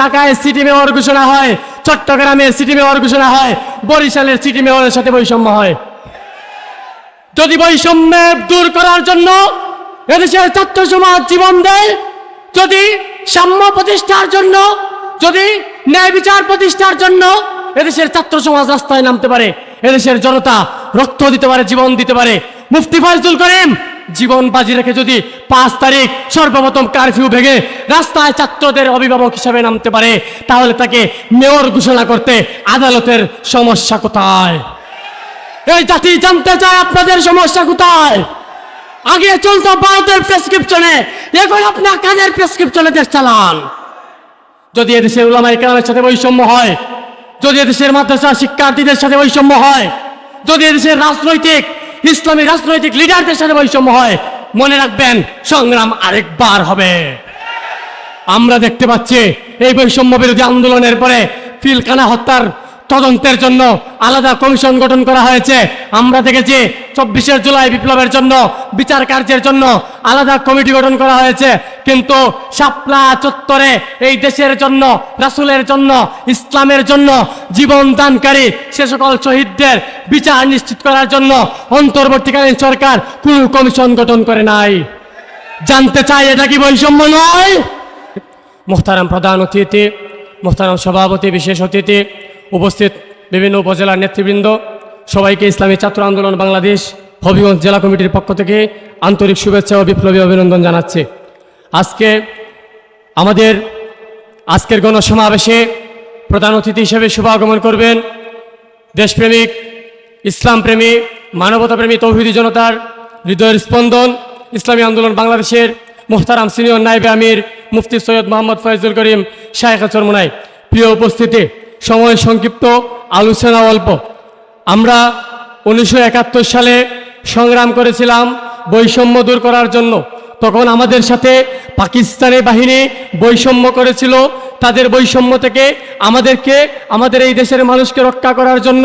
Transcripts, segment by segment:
ঢাকায় city mayor ঘোষণা হয়, চট্টগ্রামে সিটি মেয়র ঘোষণা হয় বরিশালের সিটি মেয়রের সাথে বৈষম্য হয়। যদি বৈষম্য দূর করার জন্য এদেশের ছাত্র সমাজ জীবন দেয়, যদি সাম্য প্রতিষ্ঠার জন্য, যদি ন্যায় বিচার প্রতিষ্ঠার জন্য এদেশের ছাত্র সমাজ রাস্তায় নামতে পারে, এদেশের জনতা রক্ত দিতে পারে, জীবন দিতে পারে। মুফতি ফয়জুল করিম জীবন বাজি রেখে যদি পাঁচ তারিখ সর্বপ্রথম কারফিউ ভেঙে রাস্তায় ছাত্রদের অভিভাবক হিসাবে নামতে পারে, তাহলে তাকে মেয়র ঘোষণা করতে আদালতের সমস্যা কোথায়? এই জাতি জানতে চায় আপনাদের সমস্যা কোথায়? আগে চলতো ভারতের প্রেসক্রিপশনে এখন আপনার কাজের প্রেসক্রিপশনে দেশ চালান। যদি এদেশের উলামাই কালামের সাথে বৈষম্য হয়, যদি এদেশের মাদ্রাসা শিক্ষার্থীদের সাথে বৈষম্য হয়, যদি এদেশের রাজনৈতিক ইসলামী রাজনৈতিক লিডারদের সাথে বৈষম্য হয়। মনে রাখবেন, সংগ্রাম আরেকবার হবে। আমরা দেখতে পাচ্ছি, এই বৈষম্য বিরোধী আন্দোলনের পরে ফিলকানা হত্যার তদন্তের জন্য আলাদা কমিশন গঠন করা হয়েছে। আমরা দেখেছি, চব্বিশে জুলাই বিপ্লবের জন্য, বিচার কার্যের জন্য আলাদা কমিটি গঠন করা হয়েছে। কিন্তু শাপলা চত্বরে এই দেশের জন্য, রাসুলের জন্য, ইসলামের জন্য জীবন দানকারী সে সকল শহীদদের বিচার নিশ্চিত করার জন্য অন্তর্বর্তীকালীন সরকার কোনো কমিশন গঠন করে নাই। জানতে চাই এটা কি বৈষম্য নয়? মোহতারাম প্রধান অতিথি, মোহতারাম সভাপতি, বিশেষ অতিথি, উপস্থিত বিভিন্ন উপজেলার নেতৃবৃন্দ, সবাইকে ইসলামী ছাত্র আন্দোলন বাংলাদেশ হবিগঞ্জ জেলা কমিটির পক্ষ থেকে আন্তরিক শুভেচ্ছা ও বিপ্লবী অভিনন্দন জানাচ্ছি। আজকে আমাদের আজকের গণসমাবেশে প্রধান অতিথি হিসেবে শুভাগমন করবেন দেশপ্রেমিক, ইসলামপ্রেমী, মানবতাপ্রেমী তৌহিদি জনতার হৃদয়ের স্পন্দন, ইসলামী আন্দোলন বাংলাদেশের মোহতারাম সিনিয়র নাইবে আমির মুফতি সৈয়দ মোহাম্মদ ফয়জুল করিম, শায়েখ চরমুনাই। প্রিয় উপস্থিতি, সময় সংক্ষিপ্ত, আলোচনা অল্প। আমরা উনিশশো একাত্তর সালে সংগ্রাম করেছিলাম বৈষম্য দূর করার জন্য। তখন আমাদের সাথে পাকিস্তানের বাহিনী বৈষম্য করেছিল। তাদের বৈষম্য থেকে আমাদেরকে, আমাদের এই দেশের মানুষকে রক্ষা করার জন্য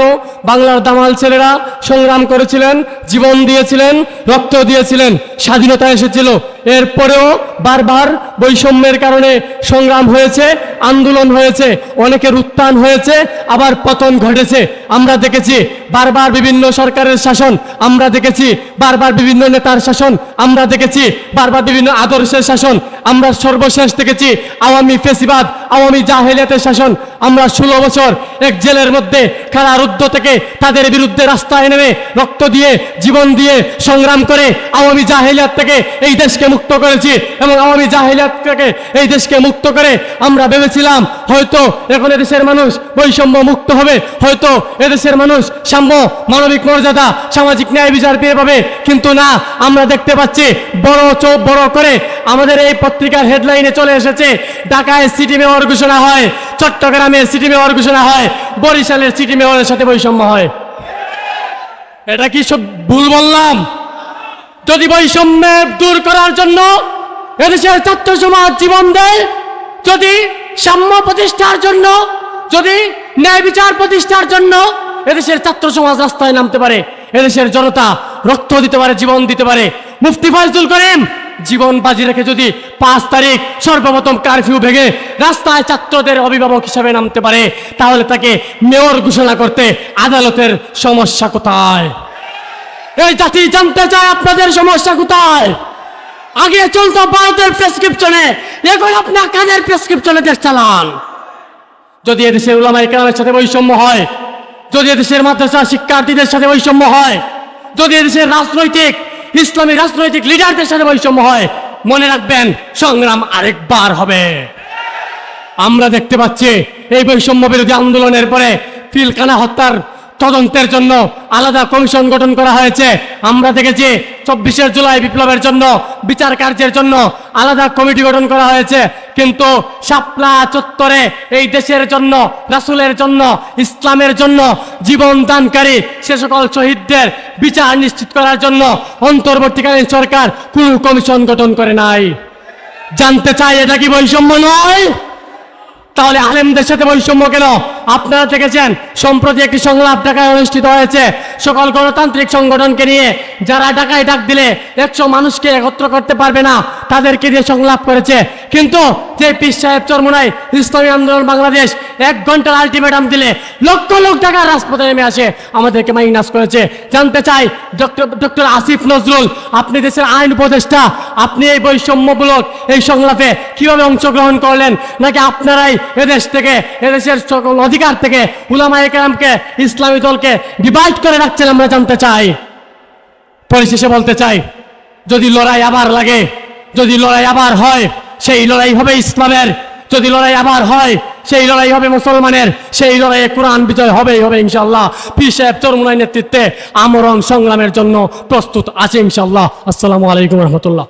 বাংলার দামাল ছেলেরা সংগ্রাম করেছিলেন, জীবন দিয়েছিলেন, রক্ত দিয়েছিলেন, স্বাধীনতা এসেছিল। এরপরেও বারবার বৈষম্যের কারণে সংগ্রাম হয়েছে, আন্দোলন হয়েছে, অনেকের উত্থান হয়েছে, আবার পতন ঘটেছে। আমরা দেখেছি বারবার বিভিন্ন সরকারের শাসন, আমরা দেখেছি বারবার বিভিন্ন নেতার শাসন, আমরা দেখেছি বারবার বিভিন্ন আদর্শের শাসন, আমরা সর্বশেষ দেখেছি আওয়ামী ফেসিবাদ আওয়ামী জাহেলিয়াতের শাসন আমরা ষোলো বছর এক জেলের মধ্যে কারারুদ্ধ থেকে তাদের বিরুদ্ধে রাস্তায় নেমে রক্ত দিয়ে, জীবন দিয়ে সংগ্রাম করে আওয়ামী জাহেলিয়াত থেকে এই দেশকে মুক্ত করেছি এবং আওয়ামী জাহেলিয়াত থেকে এই দেশকে মুক্ত করে আমরা ভেবেছিলাম হয়তো এখন এদেশের মানুষ বৈষম্য মুক্ত হবে, হয়তো এদেশের মানুষ সাম্য, মানবিক মর্যাদা, সামাজিক ন্যায় বিচার পেয়ে পাবে। কিন্তু না, আমরা দেখতে পাচ্ছি বড় চোখ বড় করে আমাদের এই পত্রিকার হেডলাইনে চলে এসেছে ঢাকায় সিটি মেয়র ঘোষণা হয়, চট্টগ্রামে সিটি মেয়র ঘোষণা হয়, বরিশালের সিটি মেয়রের সাথে বৈষম্য হয়। এটা কি সব ভুল বললাম? যদি বৈষম্য দূর করার জন্য এদেশের ছাত্র সমাজ জীবন দেয়, যদি সাম্য প্রতিষ্ঠার জন্য, যদি ন্যায় বিচার প্রতিষ্ঠার জন্য এদেশের ছাত্র সমাজ রাস্তায় নামতে পারে, এদেশের জনতা রক্ত দিতে পারে, জীবন দিতে পারে। মুফতি ফয়জুল করিম জীবন বাজি রেখে যদি পাঁচ তারিখ সর্বপ্রথম কারফিউ ভেঙে রাস্তায় ছাত্রদের অভিভাবক হিসাবে নামতে পারে, তাহলে তাকে মেয়র ঘোষণা করতে আদালতের সমস্যা কোথায়? এই জাতি জানতে চায় আপনাদের সমস্যা কোথায়? আগে চলতো ভারতের প্রেসক্রিপশনে এখন আপনার কাজের প্রেসক্রিপশনে দেশ চালান। যদি এদেশের উলামাই কালামের সাথে বৈষম্য হয়, যদি এদেশের মাদ্রাসা শিক্ষার্থীদের সাথে বৈষম্য হয়, যদি এদেশের রাজনৈতিক ইসলামী রাজনৈতিক লিডারদের সাথে বৈষম্য হয়। মনে রাখবেন, সংগ্রাম আরেকবার হবে। আমরা দেখতে পাচ্ছি এই বৈষম্য বিরোধী আন্দোলনের পরে ফিলকানা হত্যার তদন্তের জন্য আলাদা কমিশন গঠন করা হয়েছে। আমরা দেখেছি চব্বিশের জুলাই বিপ্লবের জন্য, বিচার কার্যের জন্য আলাদা কমিটি গঠন করা হয়েছে। কিন্তু শাপলা চত্বরে এই দেশের জন্য, রাসুলের জন্য, ইসলামের জন্য জীবন দানকারী সে সকল শহীদদের বিচার নিশ্চিত করার জন্য অন্তর্বর্তীকালীন সরকার কোনো কমিশন গঠন করে নাই। জানতে চাই এটা কি বৈষম্য নয়? তাহলে আলেমদের সাথে বৈষম্য কেন? আপনারা দেখেছেন, সম্প্রতি একটি সংলাপ ঢাকায় অনুষ্ঠিত হয়েছে। সকল গণতান্ত্রিক সংগঠনকে নিয়ে যারা ঢাকায় ডাক দিলে একশো মানুষকে একত্র করতে পারবে না, তাদেরকে দিয়ে সংলাপ করেছে। কিন্তু যে পীর সাহেব চরমুনাই ইসলামী আন্দোলন বাংলাদেশ এক ঘণ্টার আলটিমেটাম দিলে লক্ষ লক্ষ টাকা রাজপথে নেমে আসে, আমাদেরকে মাইনাস করেছে। জানতে চাই, ডক্টর ডক্টর আসিফ নজরুল, আপনি দেশের আইন উপদেষ্টা, আপনি এই বৈষম্যমূলক এই সংলাপে কীভাবে অংশগ্রহণ করলেন, নাকি আপনারাই এদেশ থেকে, এদেশের সকল অধিকার থেকে উলামা একরামকে ইসলামী দলকে ডিভাইড করে রাখছেন আমরা জানতে চাই। পরিশেষে বলতে চাই, যদি লড়াই আবার লাগে, যদি লড়াই আবার হয়, সেই লড়াই হবে ইসলামের। যদি লড়াই আবার হয়, সেই লড়াই হবে মুসলমানের। সেই লড়াইয়ে কোরআন বিজয় হবেই হবে ইনশাল্লাহ পি সাহেব চরমুনাই নেতৃত্বে আমরণ সংগ্রামের জন্য প্রস্তুত আছে ইনশাল্লাহ আসসালামু আলাইকুম রহমতুল্লাহ।